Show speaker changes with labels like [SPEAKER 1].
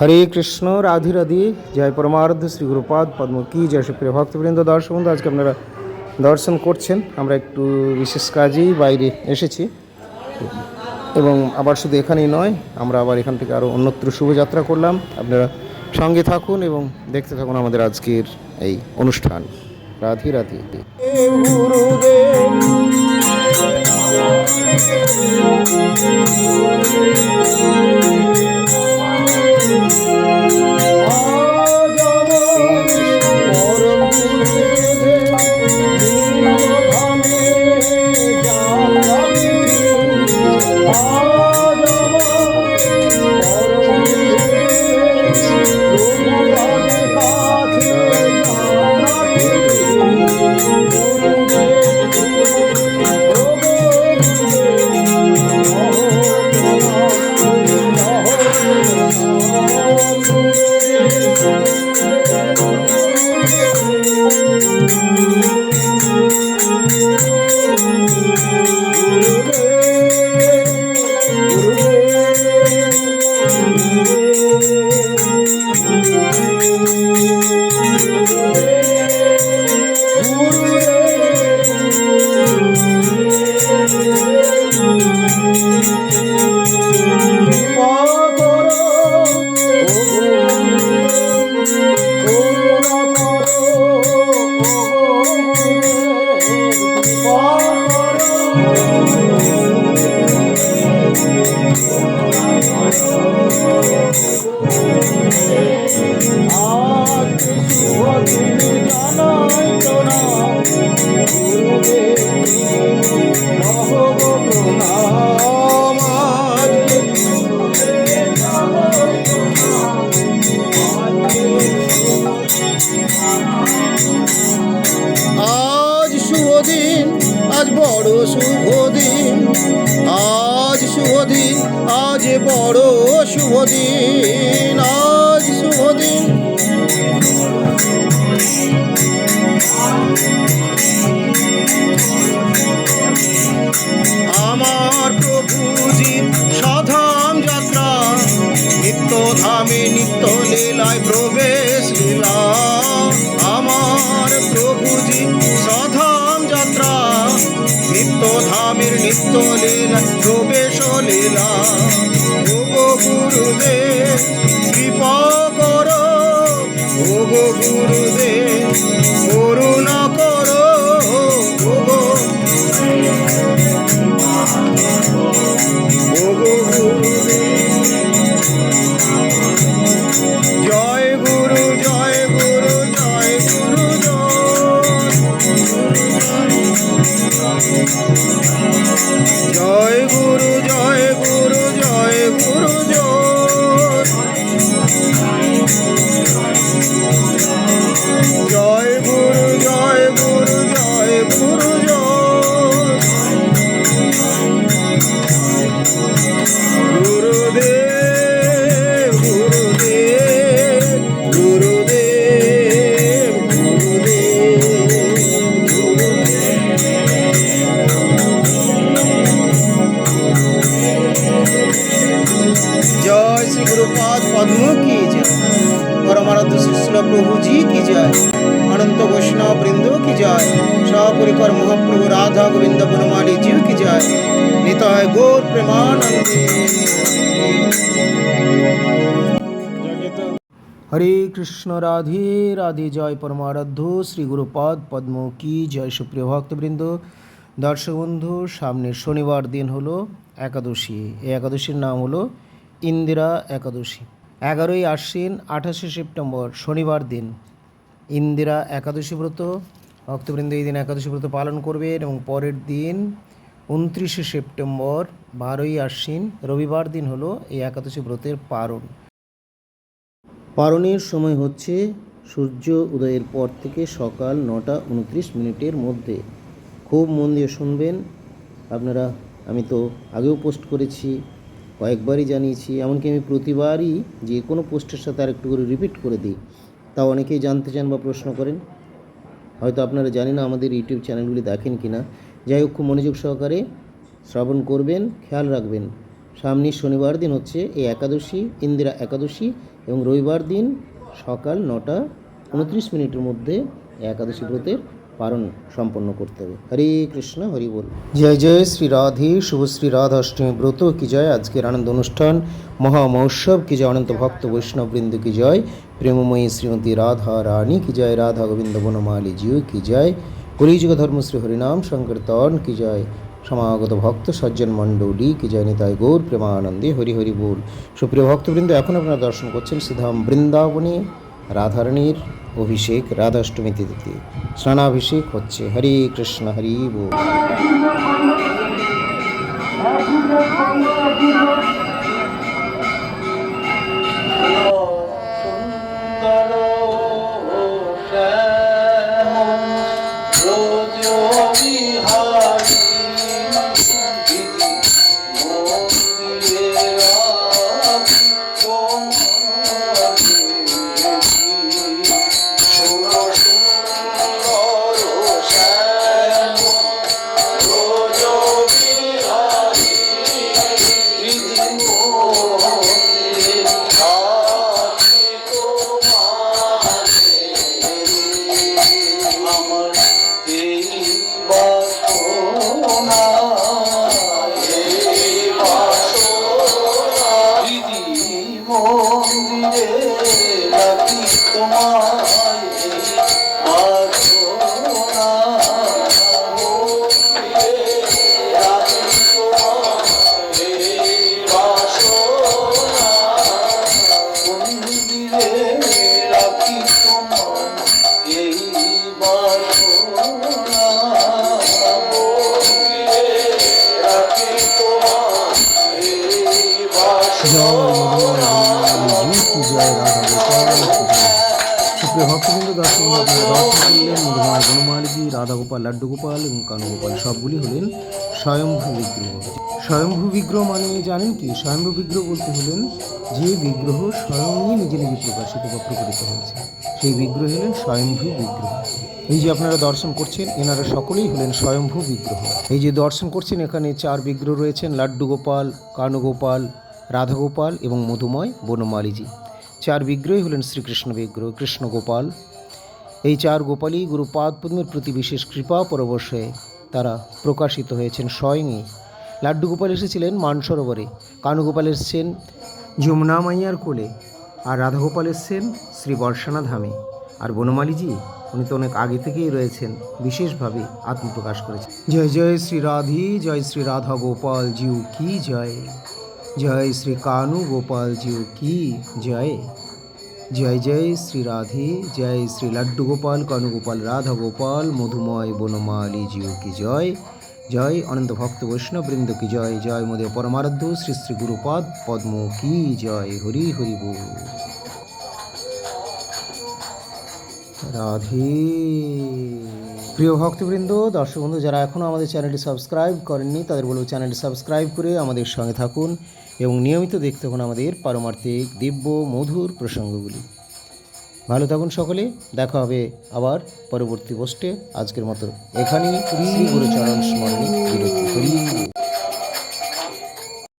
[SPEAKER 1] হরে কৃষ্ণ, রাধি রাধি। জয় পরমার্ধ, শ্রী গুরুপাদ পদ্ম কি জয়। সুপ্রিয় ভক্তবৃন্দ দর্শক বন্ধু আজকে আপনারা দর্শন করছেন। আমরা একটু বিশেষ কাজেই বাইরে এসেছি এবং আবার শুধু এখানেই নয়, আমরা আবার এখান থেকে আরও অন্যত্র শুভযাত্রা করলাম। আপনারা সঙ্গে থাকুন এবং দেখতে থাকুন আমাদের আজকের এই অনুষ্ঠান। রাধে রাধে।
[SPEAKER 2] Oh Música আজ শুভ দিন আজ বড় শুভ দিন আজ শুভ দিন আমার প্রভুজির সাধাম যাত্রা, নিত্য ধামে নিত্য লীলায় প্রবেশ লীলা। স্থলীলা প্রবেশলীলা কৃপা করো। গো গুরুদেব গুরু জয় গুরু জয়। অনন্ত বৈষ্ণব বৃন্দ কি জয়? সপরিকর মহাপ্রভু রাধা গোবিন্দ বনমালী জিউ কি জয়? নিতায় গৌর প্রেমানন্দে।
[SPEAKER 1] হরে কৃষ্ণ রাধে রাধে, জয় পরমারাধ্য, শ্রী গুরুপাদ পদ্ম কি জয়। সুপ্রিয় ভক্তবৃন্দ, দর্শক বন্ধু, সামনে শনিবার দিন হলো একাদশী। এই একাদশীর নাম হলো ইন্দিরা একাদশী। এগারোই আশ্বিন, আঠাশে সেপ্টেম্বর, শনিবার দিন। ইন্দিরা একাদশী ব্রত, ভক্তবৃন্দ এই দিন একাদশী ব্রত পালন করবেন এবং পরের দিন উনত্রিশে সেপ্টেম্বর, বারোই আশ্বিন, রবিবার দিন হলো এই একাদশী ব্রতের পারণ। পারণের সময় হচ্ছে সূর্য উদয়ের পর থেকে সকাল নটা উনত্রিশ মিনিটের মধ্যে। খুব মন দিয়ে শুনবেন। আপনারা, আমি তো আগেও পোস্ট করেছি, কয়েকবারই জানিয়েছি, এমনকি আমি প্রতিবারই যে কোনো পোস্টের সাথে আরেকটু করে রিপিট করে দিই। তা অনেকেই জানতে চান বা প্রশ্ন করেন। হয়তো আপনারা জানেন না আমাদের ইউটিউব চ্যানেলগুলি দেখেন কি না যাই হোক, খুব মনোযোগ সহকারে শ্রবণ করবেন, খেয়াল রাখবেন।
[SPEAKER 2] সামনে শনিবার দিন হচ্ছে এই একাদশী, ইন্দিরা একাদশী এবং রবিবার দিন সকাল নটা উনত্রিশ মিনিটের মধ্যে একাদশী ব্রতের পালন সম্পন্ন করতে হবে। হরে কৃষ্ণ, হরি বল। জয় জয় শ্রী রাধে, শুভ শ্রী রাধা অষ্টমী ব্রত, কি জয়? আজকের আনন্দ অনুষ্ঠান, মহা মহোৎসব, কি জয়? অনন্ত ভক্ত বৈষ্ণব বৃন্দ কি জয়? প্রেমময়ী শ্রীমতী রাধা রানী কি জয়? রাধা গোবিন্দ বনমালী জিউ কি জয়? কলিযুগ ধর্মশ্রী হরিনাম সংকীর্তন কি জয়? সমাগত ভক্ত সজ্জন মণ্ডলী কি জয়? নিতাই গৌর প্রেমানন্দে হরি হরি বল। সুপ্রিয় ভক্তবৃন্দ, এখন আপনারা দর্শন করছেন শ্রীধাম বৃন্দাবনে রাধারানীর অভিষেক রাধাষ্টমী তিথিতে। স্নানাভিষেক হচ্ছে। হরে কৃষ্ণ, হরি বল।
[SPEAKER 3] রাখি
[SPEAKER 2] মধুমায় বনমালীজি রাধাগোপাল লাড্ডু গোপাল এবং কানুগোপাল, সবগুলি হলেন স্বয়ংভূ বিগ্রহ। স্বয়ংভূ বিগ্রহ মানে জানেন কি? স্বয়ংভূ বিগ্রহ বলতে হলেন যে বিগ্রহ স্বয়ংই নিজে নিজে প্রকাশিত বা প্রকটিত হয়েছে। সেই বিগ্রহ হলেন স্বয়ংভূ বিগ্রহ। এই যে আপনারা দর্শন করছেন, এনারা সকলেই হলেন স্বয়ংভূ বিগ্রহ। এই যে দর্শন করছেন, এখানে চার বিগ্রহ রয়েছেন লাড্ডু গোপাল কানুগোপাল, রাধাগোপাল এবং মধুময় বনমালীজি। চার বিগ্রহই হলেন শ্রীকৃষ্ণ বিগ্রহ কৃষ্ণ গোপাল এই চার গোপালই গুরুপাদ প্রতি বিশেষ কৃপা পরবশ তারা প্রকাশিত হয়েছেন স্বয়ংই। লাড্ডু গোপাল এসেছিলেন মানসরোবরে। কানুগোপাল এসেছেন যমুনা মাইয়ার কোলে আর রাধাগোপাল এসেছেন শ্রী বর্ষানা ধামে। আর বনমালীজি, উনি তো অনেক আগে থেকেই রয়েছেন, বিশেষভাবে আত্মপ্রকাশ করেছেন। জয় জয় শ্রী রাধি, জয় শ্রী রাধা গোপাল জিউ কি জয়? জয় শ্রী কানু গোপাল জিউ কি জয়? জয় জয় শ্রী রাধে, জয় শ্রী লাড্ডু গোপাল কানুগোপাল রাধা গোপাল, মধুময় বনমালী জিও কি জয়। জয় অনন্ত ভক্ত বৈষ্ণব বৃন্দ কি জয় জয় মোদে পরমারাধ্য, শ্রী শ্রী গুরুপাদ, পদ্ম কি জয়, হরি হরি বল রাধে। প্রিয় ভক্তবৃন্দ, দর্শক বন্ধু, যারা এখনও আমাদের চ্যানেলটি সাবস্ক্রাইব করেননি, তাদের বলব চ্যানেলটি সাবস্ক্রাইব করে আমাদের সঙ্গে থাকুন। এবং নিয়মিত দেখতে থাকুন আমাদের পারমার্থিক, দিব্য, মধুর প্রসঙ্গগুলি। ভালো থাকুন সকলে, দেখা হবে আবার পরবর্তী পোস্টে আজকের মতো এখানেই শ্রী গুরুচরণ স্মরণে বিরতি।